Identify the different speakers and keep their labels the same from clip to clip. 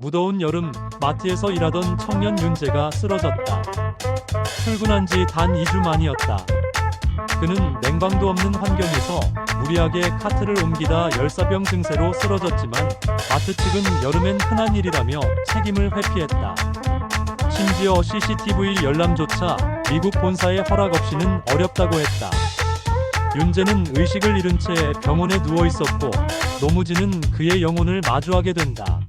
Speaker 1: 무더운 여름 마트에서 일하던 청년 윤재가 쓰러졌다. 출근한 지 단 2주 만이었다. 그는 냉방도 없는 환경에서 무리하게 카트를 옮기다 열사병 증세로 쓰러졌지만 마트 측은 여름엔 흔한 일이라며 책임을 회피했다. 심지어 CCTV 열람조차 미국 본사의 허락 없이는 어렵다고 했다. 윤재는 의식을 잃은 채 병원에 누워 있었고 노무진은 그의 영혼을 마주하게 된다.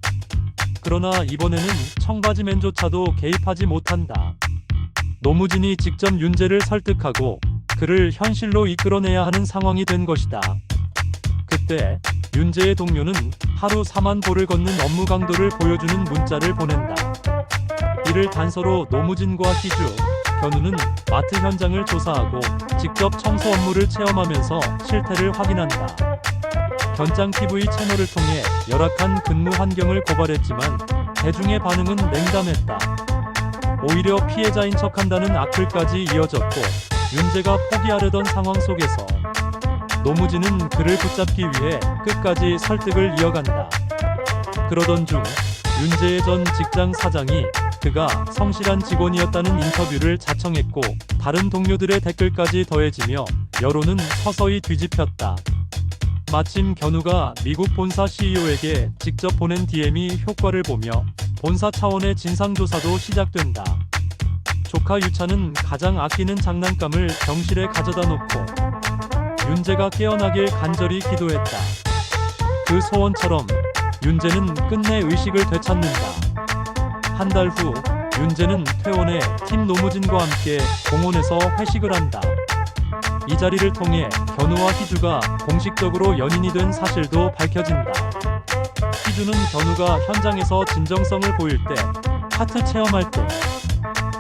Speaker 1: 그러나 이번에는 청바지맨조차도 개입하지 못한다. 노무진이 직접 윤재를 설득하고 그를 현실로 이끌어내야 하는 상황이 된 것이다. 그때 윤재의 동료는 하루 4만 보를 걷는 업무 강도를 보여주는 문자를 보낸다. 이를 단서로 노무진과 희주, 견우는 마트 현장을 조사하고 직접 청소 업무를 체험하면서 실태를 확인한다. 견장 TV 채널을 통해 열악한 근무 환경을 고발했지만 대중의 반응은 냉담했다. 오히려 피해자인 척한다는 악플까지 이어졌고 윤재가 포기하려던 상황 속에서 노무진은 그를 붙잡기 위해 끝까지 설득을 이어간다. 그러던 중 윤재의 전 직장 사장이 그가 성실한 직원이었다는 인터뷰를 자청했고 다른 동료들의 댓글까지 더해지며 여론은 서서히 뒤집혔다. 마침 견우가 미국 본사 CEO에게 직접 보낸 DM이 효과를 보며 본사 차원의 진상조사도 시작된다. 조카 유차는 가장 아끼는 장난감을 병실에 가져다 놓고 윤재가 깨어나길 간절히 기도했다. 그 소원처럼 윤재는 끝내 의식을 되찾는다. 한 달 후 윤재는 퇴원해 팀 노무진과 함께 공원에서 회식을 한다. 이 자리를 통해 견우와 희주가 공식적으로 연인이 된 사실도 밝혀진다. 희주는 견우가 현장에서 진정성을 보일 때, 하트 체험할 때,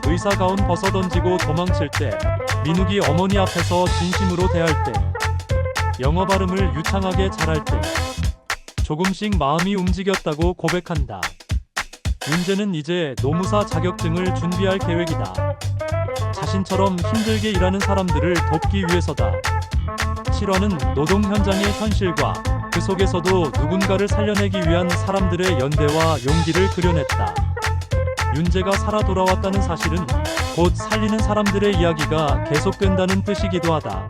Speaker 1: 의사 가운 벗어 던지고 도망칠 때, 민욱이 어머니 앞에서 진심으로 대할 때, 영어 발음을 유창하게 잘할 때, 조금씩 마음이 움직였다고 고백한다. 윤재는 이제 노무사 자격증을 준비할 계획이다. 자신처럼 힘들게 일하는 사람들을 돕기 위해서다. 7화는 노동 현장의 현실과 그 속에서도 누군가를 살려내기 위한 사람들의 연대와 용기를 그려냈다. 윤재가 살아 돌아왔다는 사실은 곧 살리는 사람들의 이야기가 계속된다는 뜻이기도 하다.